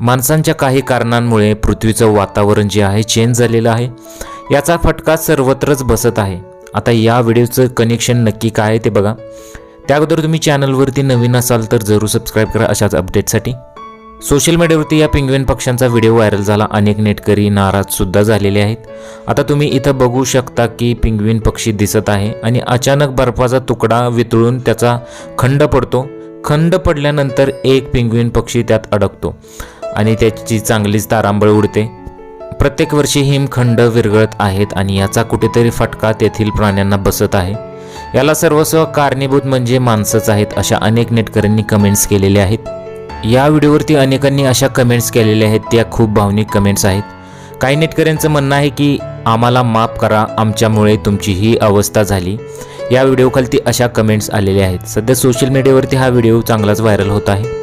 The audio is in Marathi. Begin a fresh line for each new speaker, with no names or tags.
माणसांच्या काही कारणांमुळे पृथ्वीचं वातावरण जे आहे चेंज झालेलं आहे. याचा फटका सर्वत्रच बसत आहे. आता या व्हिडिओचं कनेक्शन नक्की काय आहे ते बघा. त्या अगोदर तुम्ही चॅनलवरती नवीन असाल तर जरूर सबस्क्राईब करा अशाच अपडेटसाठी सोशल मीडियावरती या पिंग्विन पक्ष्यांचा व्हिडिओ व्हायरल झाला. अनेक नेटकरी नाराजसुद्धा झालेले आहेत. आता तुम्ही इथं बघू शकता की पिंग्विन पक्षी दिसत आहे आणि अचानक बर्फाचा तुकडा वितळून त्याचा खंड पडतो. खंड पडल्यानंतर एक पिंगवीन पक्षी त्यात अडकतो. आणि त्याची चांगलीच तारांबळ उडते. प्रत्येक वर्षी हिमखंड विरघळत आहेत आणि याचा कुठेतरी फटका तेथील प्राण्यांना बसत आहे. याला सर्वस्व कारणीभूत म्हणजे माणसंच आहेत अशा अनेक नेटकऱ्यांनी कमेंट्स केलेल्या आहेत. या व्हिडिओवरती अनेकांनी अशा कमेंट्स केलेल्या आहेत त्या खूप भावनिक कमेंट्स आहेत. काही नेटकऱ्यांचं म्हणणं आहे की आम्हाला माफ करा आमच्यामुळे तुमची ही अवस्था झाली. या व्हिडिओखालती अशा कमेंट्स आलेल्या आहेत. सध्या सोशल मीडियावरती हा व्हिडिओ चांगलाच व्हायरल होत आहे.